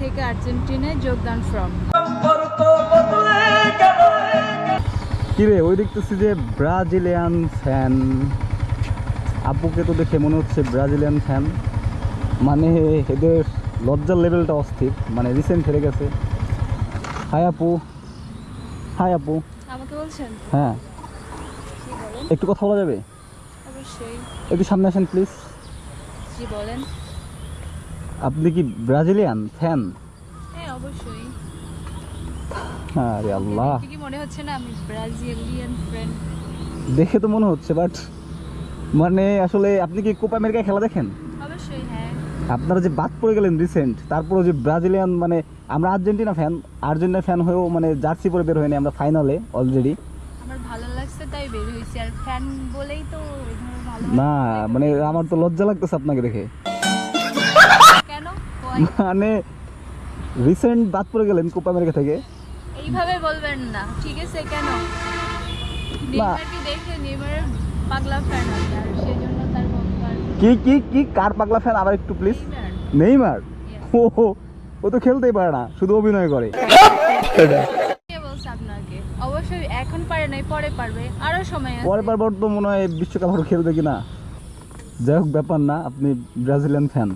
থেকে আর্জেন্টিনায় যোগদান ফ্রম। কিরে ওই দেখতেছি যে ব্রাজিলিয়ান ফ্যান। আপুকে তো দেখে মনে হচ্ছে ব্রাজিলিয়ান ফ্যান। মানে এদের লজ্জার লেভেলটা অস্থির মানে রিসেন্ট হেরে গেছে। হাই আপু হাই আপু। আমাকে বলছেন? হ্যাঁ। একটু কথা বলা যাবে? অবশ্যই। একটু সামনে আসেন প্লিজ জি বলেন। আপনি কি ব্রাজিলিয়ান? ফ্যান? হ্যাঁ অবশ্যই। আরে আল্লাহ। দেখে কি মনে হচ্ছে না আমি ব্রাজিলিয়ান ফ্রেন্ড দেখে তো মনে হচ্ছে বাট মানে আসলে আপনি কি কোপা আমেরিকায় খেলা দেখেন? অবশ্যই হ্যাঁ। আপনারা যে বাদ পড়ে গেলেন রিসেন্ট তারপরে যে ব্রাজিলিয়ান মানে আমরা আর্জেন্টিনা ফ্যান আর্জেন্টিনা ফ্যান হয়েও মানে জার্সি পরে বের হয়নি আমরা ফাইনালে অলরেডি আমার ভালো লাগছে তাই বের হয়েছি আর ফ্যান বলেই তো না মানে আমার তো লজ্জা লাগতেছে আপনাকে দেখে? মানে রিসেন্ট বাদ পড়ে গেলেন কোপা আমেরিকা থেকে। এইভাবে বলবেন না ঠিক আছে কেন? নেইমারকে দেখে নেইমারের পাগলা ফ্যান আছে আর সেজন্য তার কি কি কি কার পাগলা ফ্যান আবার একটু প্লিজ নেইমার? ও ও তো খেলতেই পারে না শুধু অভিনয় করে। আপনাকে? অবশ্যই এখন পারে নাই পরে পারবে আরও সময় আছে। পরে পর তো মনে হয় বিশ্বকাপ খেলবে কিনা। যাই হোক ব্যাপার না আপনি ব্রাজিলিয়ান ফ্যান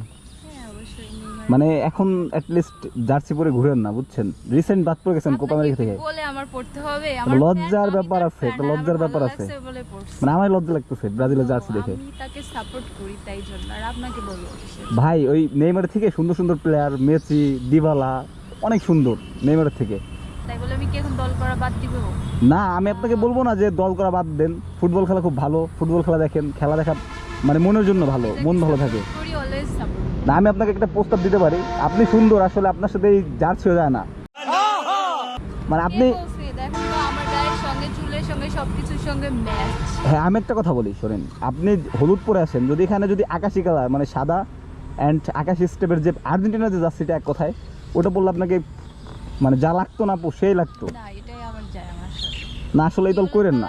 মানে এখন অ্যাটলিস্ট জার্সি পরে ঘুরেন না বুঝছেন? রিসেন্ট বাদ পড়ে গেছেন কোপা আমেরিকা থেকে। বলে আমার পড়তে হবে? লজ্জার ব্যাপার আছে, একটা লজ্জার ব্যাপার আছে। মানে আমার লজ্জা লাগতেছে ব্রাজিলের জার্সি দেখে। আমি তাকে সাপোর্ট করি তাই জন্য আর আপনাকে বলব ভাই ওই নেইমার থেকে সুন্দর সুন্দর প্লেয়ার মেসি দিবালা অনেক সুন্দর নেইমারের থেকে। তাই বলে আমি কি এখন দল করা বাদ দিব? না আমি আপনাকে বলব না যে দল করা বাদ দেন। ফুটবল খেলা খুব ভালো ফুটবল খেলা দেখেন খেলা দেখা মানে মনের জন্য ভালো মন ভালো থাকে। অলওয়েজ সাপোর্ট না আমি আপনাকে একটা প্রস্তাব দিতে পারি। আপনি সুন্দর আসলে আপনার সাথে এই জার্সি হয়ে যায় না। মানে আপনি হ্যাঁ আমি একটা কথা বলি শোনেন। আপনি হলুদ পরে আসেন যদি এখানে যদি আকাশি কালার মানে সাদা অ্যান্ড আকাশি স্টেপের যে আর্জেন্টিনার যে জার্সিটা এক কথায় ওটা বললে আপনাকে মানে যা লাগতো না সেই লাগতো। না আসলে এই দল করেন না।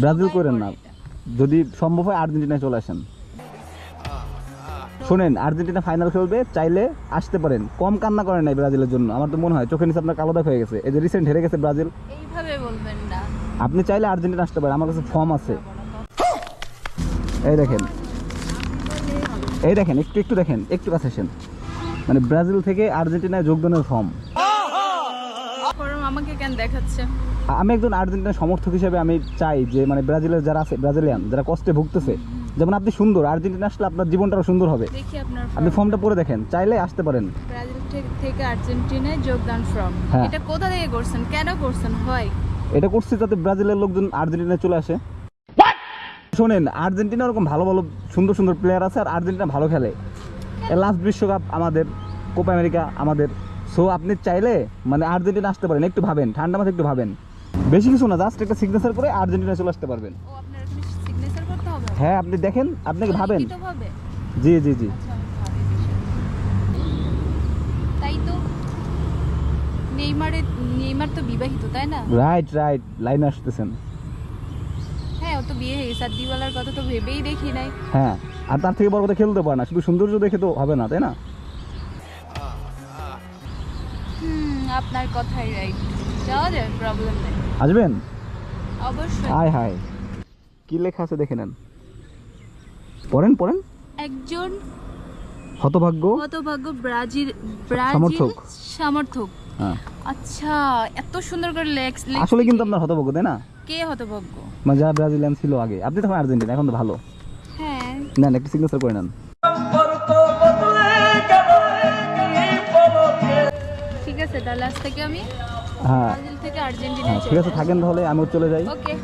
ব্রাজিল করেন না। যদি সম্ভব হয় আর্জেন্টিনায় চলে আসেন। শোনেন আর্জেন্টিনা ফাইনাল খেলবে চাইলে আসতে পারেন। কম কান্না করেন নাই ব্রাজিলের জন্য। আমার তো মনে হয় চোখের নিচে আপনার কালো দাগ হয়ে গেছে। এই যে রিসেন্ট হেরে গেছে ব্রাজিল। এইভাবে বলবেন না। আপনি চাইলে আর্জেন্টিনা আসতে পারেন। আমার কাছে ফর্ম আছে। এই দেখেন। এই দেখেন একটু একটু দেখেন। একটু কাছে আসেন। মানে ব্রাজিল থেকে আর্জেন্টিনায় যোগদানের ফর্ম আমাকে কেন দেখাচ্ছে? আমি একজন আর্জেন্টিনার সমর্থক হিসেবে আমি চাই যে মানে ব্রাজিলের যারা আছে ব্রাজিলিয়ান যারা কষ্টে ভুগতেছে যেমন আপনি সুন্দর আর্জেন্টিনা আসলে আপনার জীবনটাও সুন্দর হবে। দেখি আপনার আপনি ফর্মটা পরে দেখেন চাইলে আসতে পারেন। ব্রাজিল থেকে আর্জেন্টিনায় যোগদান ফ্রম হ্যাঁ। এটা কোথা থেকে করছেন? কেন করছেন? হয়। এটা করছি যাতে ব্রাজিলের লোকজন আর্জেন্টিনায় চলে আসে। শোনেন আর্জেন্টিনা ওরকম ভালো ভালো সুন্দর সুন্দর প্লেয়ার আছে আর আর্জেন্টিনা ভালো খেলে। লাস্ট বিশ্বকাপ আমাদের কোপা আমেরিকা আমাদের। সো আপনি চাইলে মানে আর্জেন্টিনা আসতে পারেন একটু ভাবেন ঠান্ডা মাথায় একটু ভাবেন। বেশি কিছু না জাস্ট একটা সিগনেচার করে আর্জেন্টিনা চলে আসতে পারবেন। ও আপনার হ্যাঁ আপনি দেখেন আপনাকে ভাবেন? জি জি জি। আচ্ছা। তাই তো নেইমারে নেইমার তো বিবাহিত তাই না? রাইট রাইট লাইনে আসতেছেন। হ্যাঁ ও তো বিয়ে হয়ে গেছে আর দিওয়ালার কথা তো ভেবেই দেখি নাই। হ্যাঁ আর তার থেকে বড় কথা খেলতে পারে না শুধু সৌন্দর্য দেখে তো হবে না তাই না? হুম আপনার কথাই রাইট যাওয়া যায় প্রবলেম নেই। আসবেন? অবশ্যই। হাই হাই কি লেখা আছে দেখে নেন। পড়েন পড়েন। একজন হতভাগ্য। হতভাগ্য ব্রাজিল ব্রাজিল সমর্থক। সমর্থক। হ্যাঁ। আচ্ছা এত সুন্দর করে লেখ আসলে কিন্তু আপনার হতভাগ্য তাই না? কে হতভাগ্য? মানে যারা ব্রাজিলিয়ান ছিল আগে। আপনি তখন আর্জেন্টিনা এখন তো ভালো। হ্যাঁ। নেন একটু সিগনেচার করে নেন। ঠিক আছে তাহলে আজ থেকে আমি হ্যাঁ। ব্রাজিল থেকে আর্জেন্টিনায় হ্যাঁ ঠিক আছে থাকেন তাহলে আমিও চলে যাই। ওকে।